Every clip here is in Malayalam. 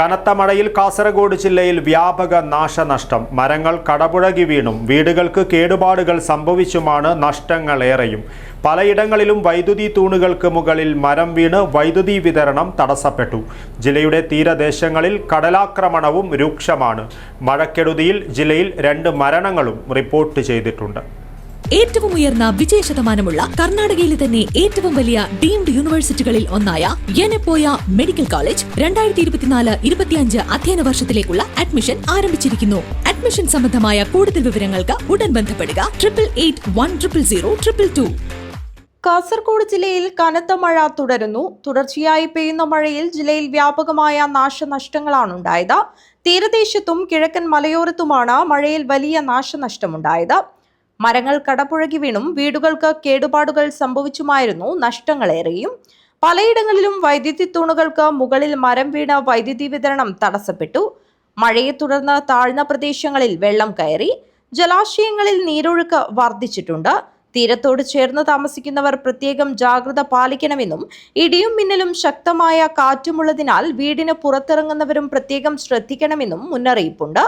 കനത്ത മഴയിൽ കാസർഗോഡ് ജില്ലയിൽ വ്യാപക നാശനഷ്ടം. മരങ്ങൾ കടപുഴകി വീണും. വീടുകൾക്ക് കേടുപാടുകൾ സംഭവിച്ചുമാണ് നഷ്ടങ്ങളേറെയും. പലയിടങ്ങളിലും വൈദ്യുതി തൂണുകൾക്ക് മുകളിൽ മരം വീണ് വൈദ്യുതി വിതരണം തടസ്സപ്പെട്ടു. ജില്ലയുടെ തീരദേശങ്ങളിൽ കടലാക്രമണവും രൂക്ഷമാണ്. മഴക്കെടുതിയിൽ ജില്ലയിൽ രണ്ട് മരണങ്ങളും റിപ്പോർട്ട് ചെയ്തിട്ടുണ്ട്. ഏറ്റവും ഉയർന്ന വിജയ ശതമാനമുള്ള കർണാടകയിലെ തന്നെ ഏറ്റവും വലിയ ഡീംഡ് യൂണിവേഴ്സിറ്റികളിൽ ഒന്നായ യനപ്പോയ മെഡിക്കൽ കോളേജ് രണ്ടായിരത്തി ഇരുപത്തിനാല് ഇരുപത്തിയഞ്ച് അധ്യയന വർഷത്തിലേക്കുള്ള അഡ്മിഷൻ ആരംഭിച്ചിരിക്കുന്നു. അഡ്മിഷൻ സംബന്ധമായ കൂടുതൽ വിവരങ്ങൾക്ക് ഉടൻ ബന്ധപ്പെടുക triple eight one triple zero triple two. Kasaragod ജില്ലയിൽ കനത്ത മഴ തുടരുന്നു. തുടർച്ചയായി പെയ്യുന്ന മഴയിൽ ജില്ലയിൽ വ്യാപകമായ നാശനഷ്ടങ്ങളാണ് ഉണ്ടായത് തീരദേശത്തും കിഴക്കൻ മലയോരത്തുമാണ് മഴയിൽ വലിയ നാശനഷ്ടമുണ്ടായത്. മരങ്ങൾ കടപുഴകി വീണും വീടുകൾക്ക് കേടുപാടുകൾ സംഭവിച്ചുമായിരുന്നു നഷ്ടങ്ങളേറെയും പലയിടങ്ങളിലും വൈദ്യുതി തൂണുകൾക്ക് മുകളിൽ മരം വീണ വൈദ്യുതി വിതരണം തടസ്സപ്പെട്ടു. മഴയെ തുടർന്ന് താഴ്ന്ന പ്രദേശങ്ങളിൽ വെള്ളം കയറി ജലാശയങ്ങളിൽ നീരൊഴുക്ക് വർദ്ധിച്ചിട്ടുണ്ട്. തീരത്തോട് ചേർന്ന് താമസിക്കുന്നവർ പ്രത്യേകം ജാഗ്രത പാലിക്കണമെന്നും ഇടിയും മിന്നലും ശക്തമായ കാറ്റുമുള്ളതിനാൽ വീടിന് പുറത്തിറങ്ങുന്നവരും പ്രത്യേകം ശ്രദ്ധിക്കണമെന്നും മുന്നറിയിപ്പുണ്ട്.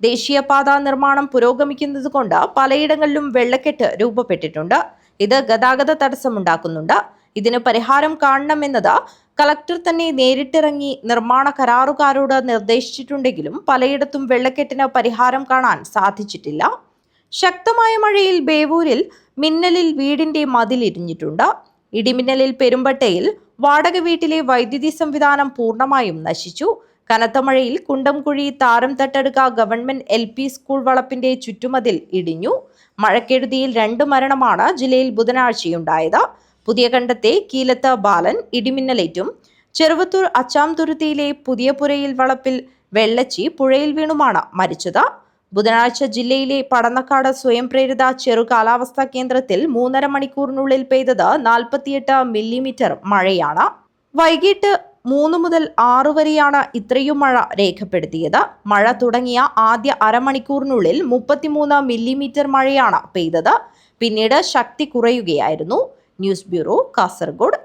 ദേശീയപാത നിർമ്മാണം പുരോഗമിക്കുന്നതുകൊണ്ട് പലയിടങ്ങളിലും വെള്ളക്കെട്ട് രൂപപ്പെട്ടിട്ടുണ്ട്. ഇത് ഗതാഗത തടസ്സമുണ്ടാക്കുന്നുണ്ട് ഇതിന് പരിഹാരം കാണണമെന്നത് കളക്ടർ തന്നെ നേരിട്ടിറങ്ങി നിർമ്മാണ കരാറുകാരോട് നിർദ്ദേശിച്ചിട്ടുണ്ടെങ്കിലും പലയിടത്തും വെള്ളക്കെട്ടിന് പരിഹാരം കാണാൻ സാധിച്ചിട്ടില്ല. ശക്തമായ മഴയിൽ ബേവൂരിൽ മിന്നലിൽ വീടിന്റെ മതിലിരിഞ്ഞിട്ടുണ്ട് ഇടിമിന്നലിൽ പെരുമ്പട്ടയിൽ വാടക വീട്ടിലെ വൈദ്യുതി സംവിധാനം പൂർണമായും നശിച്ചു. കനത്ത മഴയിൽ കുണ്ടംകുഴി താരം Thattadukka government L P school വളപ്പിന്റെ ചുറ്റുമതിൽ ഇടിഞ്ഞു. മഴക്കെടുതിയിൽ രണ്ട് മരണമാണ് ജില്ലയിൽ ബുധനാഴ്ചയുണ്ടായത്. പുതിയ കണ്ടത്തെ കീലത്ത് ബാലൻ ഇടിമിന്നലേറ്റും. ചെറുവത്തൂർ അച്ചാംതുരുത്തിയിലെ പുതിയ പുരയിൽ വളപ്പിൽ വെള്ളച്ചി പുഴയിൽ വീണുമാണ് മരിച്ചത്. ബുധനാഴ്ച ജില്ലയിലെ പടന്നക്കാട് സ്വയം പ്രേരിത ചെറു കാലാവസ്ഥാ കേന്ദ്രത്തിൽ മൂന്നര മണിക്കൂറിനുള്ളിൽ പെയ്തത് നാൽപ്പത്തിയെട്ട് മില്ലിമീറ്റർ മഴയാണ്. വൈകിട്ട് മൂന്ന് മുതൽ ആറു വരെയാണ് ഇത്രയും മഴ രേഖപ്പെടുത്തിയത്. മഴ തുടങ്ങിയ ആദ്യ അരമണിക്കൂറിനുള്ളിൽ മുപ്പത്തിമൂന്ന് മില്ലിമീറ്റർ മഴയാണ് പെയ്തത്. പിന്നീട് ശക്തി കുറയുകയായിരുന്നു. News bureau Kasaragod.